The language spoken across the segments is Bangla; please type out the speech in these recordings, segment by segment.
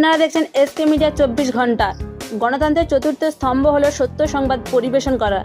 আপনারা দেখছেন এসকে মিডিয়া চব্বিশ ঘণ্টা। গণতন্ত্রের চতুর্থ স্তম্ভ হলো সত্য সংবাদ পরিবেশন করা।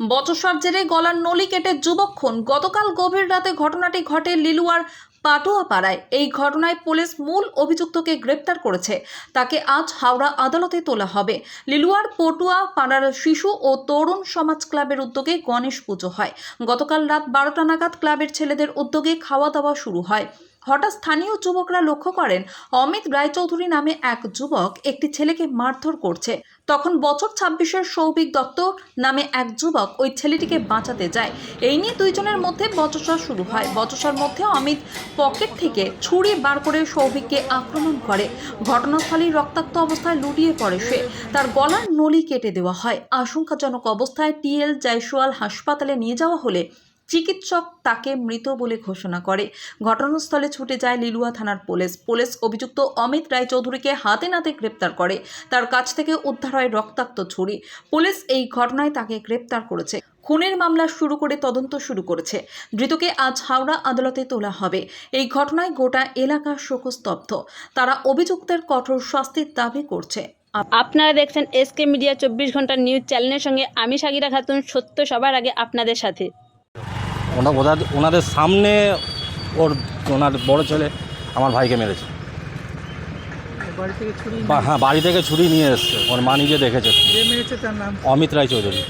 বচসার জেরে গলার নলি কেটে যুবক খুন। গতকাল গভীর রাতে ঘটনাটি ঘটে লিলুয়ার পাটুয়া পাড়ায় এই ঘটনায় পুলিশ মূল অভিযুক্তকে গ্রেপ্তার করেছে। তাকে আজ হাওড়া আদালতে তোলা হবে। লিলুয়ার পটুয়া পাড়ার শিশু ও তরুণ সমাজ ক্লাবের উদ্যোগে গণেশ পুজো হয়। গতকাল রাত বারোটা নাগাদ ক্লাবের ছেলেদের উদ্যোগে খাওয়া দাওয়া শুরু হয়। হঠাৎ স্থানীয় যুবকরা লক্ষ্য করেন, অমিত রায়চৌধুরী নামে এক যুবক একটি ছেলেকে মারধর করছে। তখন বছর ছাব্বিশের সৌভিক দত্ত নামে এক যুবক ওই ছেলেটিকে বাঁচাতে যায়। এই নিয়ে দুইজনের মধ্যে বচসা শুরু হয়। বচসার মধ্যে অমিত পকেট থেকে ছুরি বার করে সৌভিককে আক্রমণ করে। ঘটনাস্থলেই রক্তাক্ত অবস্থায় লুটিয়ে পড়ে সে। তার গলার নলি কেটে দেওয়া হয়। আশঙ্কাজনক অবস্থায় টিএল জয়সওয়াল হাসপাতালে নিয়ে যাওয়া হলে চিকিৎসক তাকে মৃত বলে ঘোষণা করে। ঘটনাস্থলে ছুটে যায় লিলুয়া থানার পুলিশ। পুলিশ অভিযুক্ত অমিত রায়চৌধুরীকে হাতে নাতে গ্রেপ্তার করে। তার কাছ থেকে উদ্ধার হয় রক্তাক্ত ছুরি। পুলিশ এই ঘটনায় তাকে গ্রেপ্তার করেছে। খুনের মামলা শুরু করে তদন্ত শুরু করেছে। ধৃতকে আজ হাওড়া আদালতে তোলা হবে। এই ঘটনায় গোটা এলাকা শোকস্তব্ধ। তারা অভিযুক্তের কঠোর শাস্তির দাবি করছে। আপনারা দেখছেন এসকে মিডিয়া চব্বিশ ঘণ্টা নিউজ চ্যানেলের সঙ্গে আমি সাগিরা খাতুন। সত্য সবার আগে আপনাদের সাথে। ওনা ওনাদের ওনাদের সামনে ওর ওনার বড় ছেলে আমার ভাইকে মেরেছে। বা- হ্যাঁ বাড়ি থেকে ছুরি নিয়ে এসছে। ওর মা নিজে দেখেছে। অমিত রায় চৌধুরী।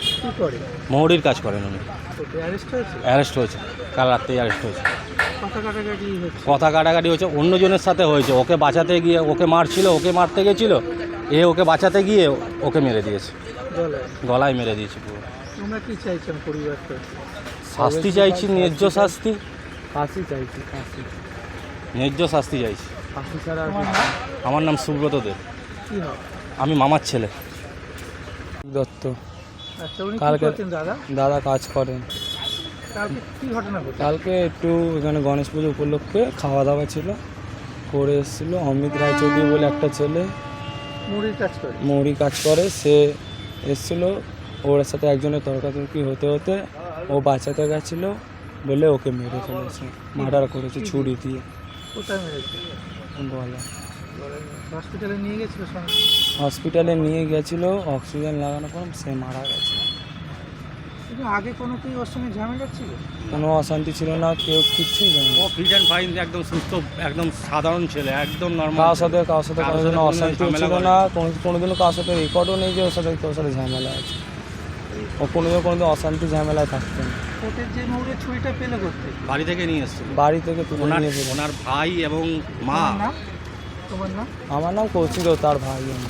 মৌরির কাজ করেন উনি। অ্যারেস্ট হয়েছে? কাল রাত্রেই অ্যারেস্ট হয়েছে। কথা কাটাকাটি হয়েছে। অন্যজনের সাথে হয়েছে। ওকে বাঁচাতে গিয়ে ওকে মারছিল ওকে মারতে গেছিল। এ ওকে বাঁচাতে গিয়ে ওকে মেরে দিয়েছে। গলায়? গলায় মেরে দিয়েছে পুরো। তোমরা কি চাইছেন পরিবারটা শাস্তি চাইছি ন্যায্য শাস্তি। ফাঁসি চাইছি ফাঁসি। ন্যায্য শাস্তি চাইছি। ফাঁসি ছাড়া আর কিছু নাম? আমার নাম সুব্রত দেব কি হয় আমি মামার ছেলে। দত্ত। আচ্ছা উনি কি কালকে- দাদা? দাদা কাজ করেন। কালকে কি ঘটনা ঘটে কালকে একটু এখানে গণেশ পুজো উপলক্ষে খাওয়া দাওয়া ছিল। করে এসেছিল অমিত রায়চৌধুরী বলে একটা ছেলে। মুড়ির কাজ করে। মৌরি কাজ করে। সে এসেছিল ওর সাথে একজনের তর্কাতর্কি হতে হতে ও বাঁচাতে গেছিল বলে ওকে মেরে ফেলেছে মার্ডার করেছে ছুরি দিয়ে। কোথায় মেরেছে? গলা হসপিটালে নিয়ে গেছিল হসপিটালে নিয়ে গেছিল অক্সিজেন লাগানোর পর সে মারা গেছে। আগে কোনো কি ওর সঙ্গে ঝামেলা ছিল? কোনো অশান্তি ছিল না কেউ কিচ্ছুই জানে ও অ্যান্ড ফাইন একদম সুস্থ একদম সাধারণ ছেলে একদম নর্মাল কারোর সাথে কারোর সাথে কারোর সাথে অশান্তি করে না কোনো কোনোদিনও কারোর সাথে রেকর্ডও নেই যে ওর সাথে তোর সাথে ঝামেলা আছে। ও কোনোদিনও কোনোদিন অশান্তি ঝামেলায় থাকতেন না। কোর্টের যে মুড়ের ছুরিটা পেলে করতে বাড়ি থেকে নিয়ে এসেছিল। বাড়ি থেকে তুলে ওনার নিয়ে এসেছিল। ওনার ভাই এবং মা। তোমার নাম? আমার নাম কৌশিক ও তার ভাই আমি